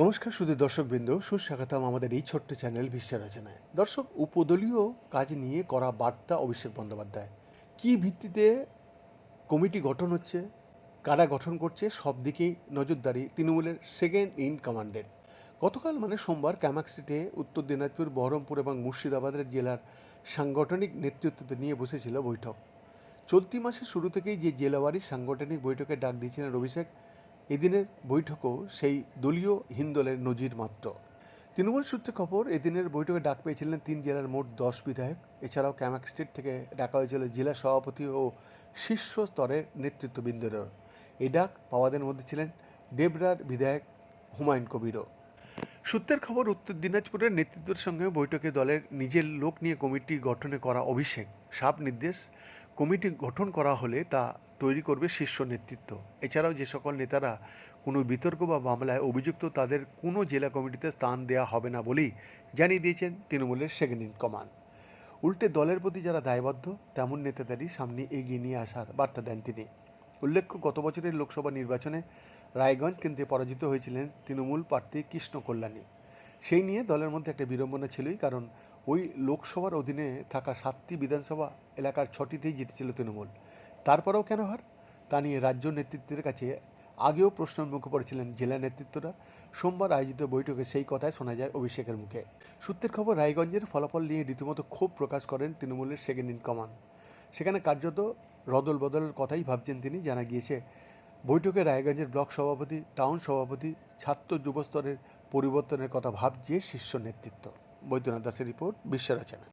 নমস্কার শুধু দর্শকবৃন্দ, সুস্বাগতম আমাদের এই ছোট্ট চ্যানেল বিশ্ব রচনায়। দর্শক, উপদলীয় কাজ নিয়ে করা বার্তা অভিষেক বন্দ্যোপাধ্যায়। কী ভিত্তিতে কমিটি গঠন হচ্ছে, কারা গঠন করছে, সব দিকেই নজরদারি তৃণমূলের সেকেন্ড ইন কমান্ডের গতকাল মানে সোমবার, ক্যামাক স্ট্রিটে উত্তর দিনাজপুর, বহরমপুর এবং মুর্শিদাবাদের জেলার সাংগঠনিক নেতৃত্বতে নিয়ে বসেছিল বৈঠক। চলতি মাসের শুরু থেকেই যে জেলাওয়ারি সাংগঠনিক বৈঠকে ডাক দিয়েছিলেন অভিষেক এদিনের বৈঠকও সেই দলীয় হিন্দলের নজির মাত্র। তৃণমূল সূত্রে খবর, এদিনের বৈঠকে ডাক পেয়েছিলেন তিন জেলার মোট দশ বিধায়ক। এছাড়াও ক্যামাক স্টেট থেকে ডাকা হয়েছিল জেলা সভাপতি ও শীর্ষ স্তরের নেতৃত্ববৃন্দরের এই ডাক পাওয়াদের মধ্যে ছিলেন ডেবরার বিধায়ক হুমায়ুন কবিরও। সূত্রের খবর, উত্তর দিনাজপুরের নেতৃত্বের সঙ্গে বৈঠকে দলের নিজের লোক নিয়ে কমিটি গঠনে করা অভিষেক। সাপ নির্দেশ, কমিটি গঠন করা হলে তা তৈরি করবে শীর্ষ নেতৃত্ব। এছাড়াও যে সকল নেতারা কোনো বিতর্ক বা মামলায় অভিযুক্ত, তাদের কোনো জেলা কমিটিতে স্থান দেওয়া হবে না বলেই জানিয়ে দিয়েছেন তৃণমূলের সেকেন্ড ইন কমান্ড উল্টে দলের প্রতি যারা দায়বদ্ধ, তেমন নেতাদেরই সামনে এগিয়ে নিয়ে আসার বার্তা দেন তিনি। উল্লেখ্য, গত বছরের লোকসভা নির্বাচনে রায়গঞ্জ কেন্দ্রে পরাজিত হয়েছিলেন তৃণমূল প্রার্থী কৃষ্ণ কল্যাণী। সেই নিয়ে দলের মধ্যে একটা বিড়ম্বনা ছিলই, কারণ ওই লোকসভার অধীনে থাকা সাতটি বিধানসভা এলাকার ছটিতেই জিতেছিল তৃণমূল। তারপরেও কেন হার? তা নিয়ে রাজ্য নেতৃত্বের কাছে আগেও প্রশ্নের মুখে পড়েছিলেন জেলা নেতৃত্বরা। সোমবার আয়োজিত বৈঠকে সেই কথাই শোনা যায় অভিষেকের মুখে। সূত্রের খবর, রায়গঞ্জের ফলাফল নিয়ে রীতিমতো ক্ষোভ প্রকাশ করেন তৃণমূলের সেকেন্ড ইন কমান্ড। সেখানে কার্যত রদল বদলের কথাই ভাবছেন তিনি, জানা গিয়েছে। বৈঠকে রায়গঞ্জের ব্লক সভাপতি, টাউন সভাপতি, ছাত্র যুব স্তরের পরিবর্তনের কথা ভাবছে শীর্ষ নেতৃত্ব। বৈদ্যনাথ দাসের রিপোর্ট বিশ্ব রচনা